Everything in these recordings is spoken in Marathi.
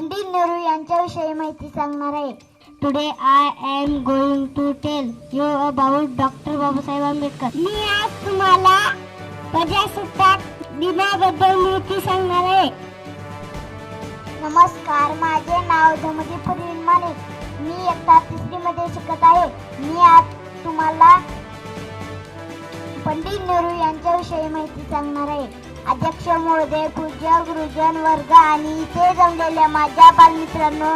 पंडित नेहरू यांच्याविषयी माहिती सांगणार आहे. Today I am going to tell you about doctor Babasaheb Ambedkar. मी आज तुम्हाला प्रजासत्ताक दिनाबद्दल माहिती सांगणार आहे. नमस्कार माझे नाव धमदीप माने मी इयत्ता तिसरी मध्ये शिकत आहे. मी आज तुम्हाला पंडित नेहरू यांच्याविषयी माहिती सांगणार आहे. अध्यक्ष महोदय पूज्य गुरुजन वर्ग आणि इथे जमलेल्या माझ्या बालमित्रांनो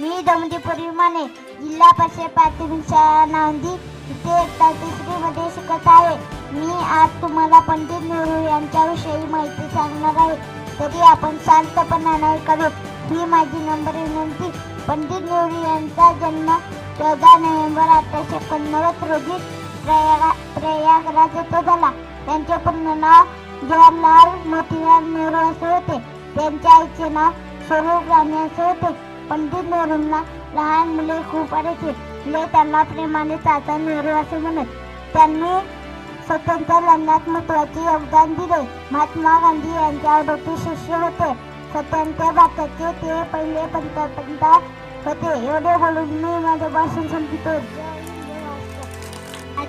मी दमदीप माने जिल्हा परिषद प्राथमिक शाळा नांदी इथे इयत्ता तिसरीमध्ये शिकत आहे. मी आज तुम्हाला पंडित नेहरू यांच्याविषयी माहिती सांगणार आहे. तरी आपण शांतपणाने करू. ही माझी नंबर विनंती. पंडित नेहरू यांचा जन्म चौदा नोव्हेंबर अठराशे एकोणनव्वद रोजी प्रयाग प्रयागराज येथे झाला. त्यांचे पूर्ण नाव जवाहरलाल मोतीलाल नेहरू असे होते. त्यांच्या आईचे नाव स्वरूप राणे असे होते. पंडित नेहरूंना लहान मुले खूप आवडायचे मुले त्यांना प्रेमाने चाचा नेहरू असे म्हणत त्यांनी स्वतंत्र लढण्यात महत्त्वाचे योगदान दिले. महात्मा गांधी यांच्या आवडते शिष्य होते. स्वतंत्र भारताचे ते पहिले पंतप्रधान होते. एवढे बोलून मी माझे भाषण संपतो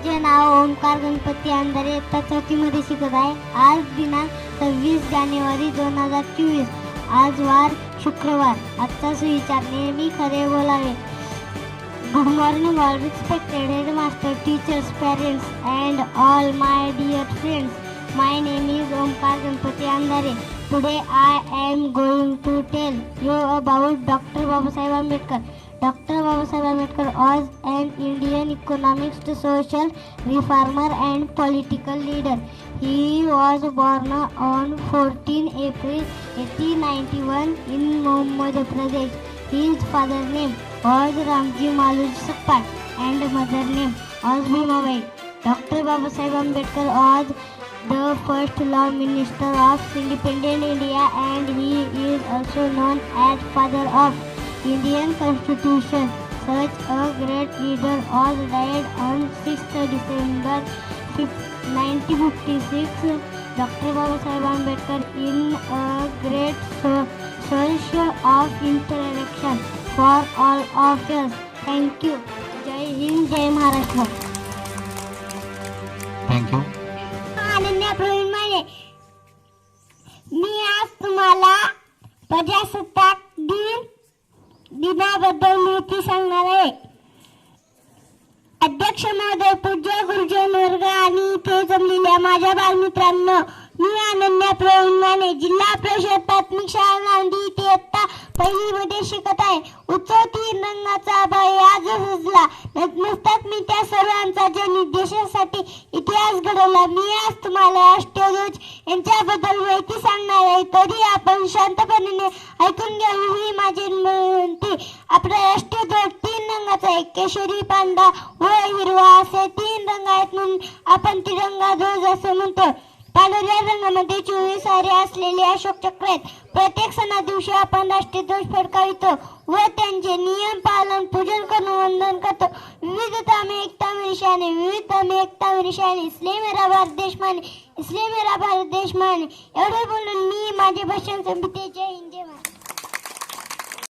माझे नाव ओंकार गणपती अंधारे इयत्ता चौथीमध्ये शिकत आहे. आज दिनांक सव्वीस जानेवारी दोन हजार चोवीस. आज वार शुक्रवार. आजचा सुविचार नेहमी खरे बोलावे good morning all respected headmaster teachers parents and all my dear friends my name is Omkar Ganpati Andhare today I am going to tell you about doctor Babasaheb Ambedkar Dr. Baba Sahib Ambedkar was an Indian economist, social reformer and political leader. He was born on 14 April 1891 in Madhya Pradesh. His father name was Ramji Maluj and mother name was Bhumabhai. Dr. Baba Sahib Ambedkar was the first Law Minister of Independent India and he is also known as Father of Indian Constitution. Such a great leader was died on 6th December 1956. Dr. Babasaheb Ambedkar in a great so- source of interaction for all of us. Thank you. Jai Hind Jai Maharashtra thank you Ananya Pravin Mane मी आज तुम्हाला प्रजासत्ताक दिन दिनाबद्दल ती सांगणार आहे. अध्यक्ष महोदय पूज्य गुरुजन वर्ग आणि इथे जमलेल्या माझ्या बालमित्रांनो मी अनन्या प्रवीण जिल्हा परिषद प्राथमिक शाळा नांदी इथे इयत्ता पहिली मध्ये शिकत आहे. उत्सव तीन रंगाचा अभाव आज सजला. नतमस्तक मी त्या सर्वांचा ज्यांनी निर्देशासाठी इतिहास घडवला. मी आज तुम्हाला अष्टध्वज यांच्याबद्दल माहिती सांगणार आहे तरी आपण शांतपणे ऐकून घ्यावी ही माझी विनंती. आपला राष्ट्रीय ध्वज तीन रंगाचा आहे. केशरी पांढरा व हिरवा असे तीन रंग आहेत म्हणून आपण तिरंगा ध्वज असं म्हणतो. पांढऱ्या रंगामध्ये चोवीस आरे असलेले अशोक चक्र आहेत. प्रत्येक सणा दिवशी आपण राष्ट्रीय ध्वज फडकावितो व त्यां एकता में निशाने विविधता में इसलिए मेरा भारत देश माने इसलिए मेरा भारत देश माने एवढे बोलून मी माझे भाषण संपते. जय हिंद जय